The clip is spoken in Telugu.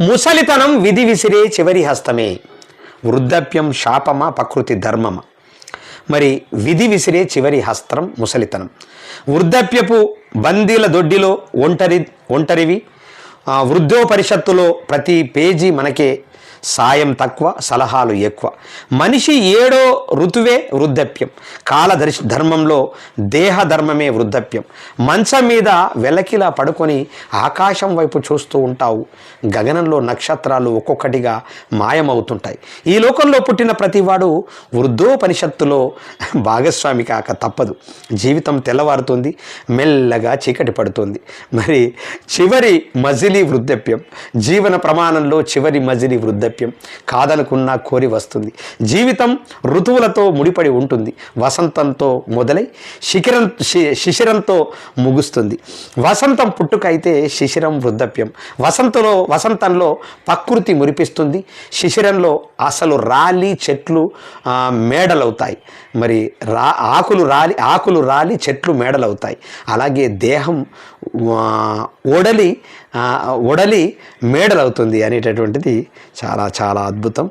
ముసలితనం విధి విసిరే చివరి హస్తమే. వృద్ధాప్యం శాపమా ప్రకృతి ధర్మమా? మరి విధి విసిరే చివరి హస్త్రం ముసలితనం. వృద్ధాప్యపు బందీల దొడ్డిలో ఒంటరి ఒంటరివి వృద్ధోపరిషత్తులో ప్రతి పేజీ మనకే సాయం తక్కువ సలహాలు ఎక్కువ. మనిషి ఏడో ఋతువే వృద్ధాప్యం. కాలదర్శ ధర్మంలో దేహ ధర్మమే వృద్ధాప్యం. మంచం మీద వెలకిలా పడుకొని ఆకాశం వైపు చూస్తూ ఉంటావు. గగనంలో నక్షత్రాలు ఒక్కొక్కటిగా మాయమవుతుంటాయి. ఈ లోకంలో పుట్టిన ప్రతివాడు వృద్ధోపనిషత్తులో భాగస్వామి కాక తప్పదు. జీవితం తెల్లవారుతుంది మెల్లగా చీకటి పడుతుంది. మరి చివరి మజిలీ వృద్ధాప్యం. జీవన ప్రమాణంలో చివరి మజిలీ వృద్ధాప్యం. కాదనుకున్నా కోరి వస్తుంది. జీవితం ఋతువులతో ముడిపడి ఉంటుంది. వసంతంతో మొదలై శిఖిరం శి- శిశిరంతో ముగుస్తుంది. వసంతం పుట్టుకైతే శిశిరం వృద్ధాప్యం. వసంతలో వసంతంలో ప్రకృతి మురిపిస్తుంది. శిశిరంలో అసలు రాలి చెట్లు మేడలవుతాయి. మరి రా ఆకులు రాలి ఆకులు రాలి చెట్లు మేడలవుతాయి. అలాగే దేహం ఓడలి ఒడలి మేడలవుతుంది అనేటటువంటిది చాలా చాలా అద్భుతం.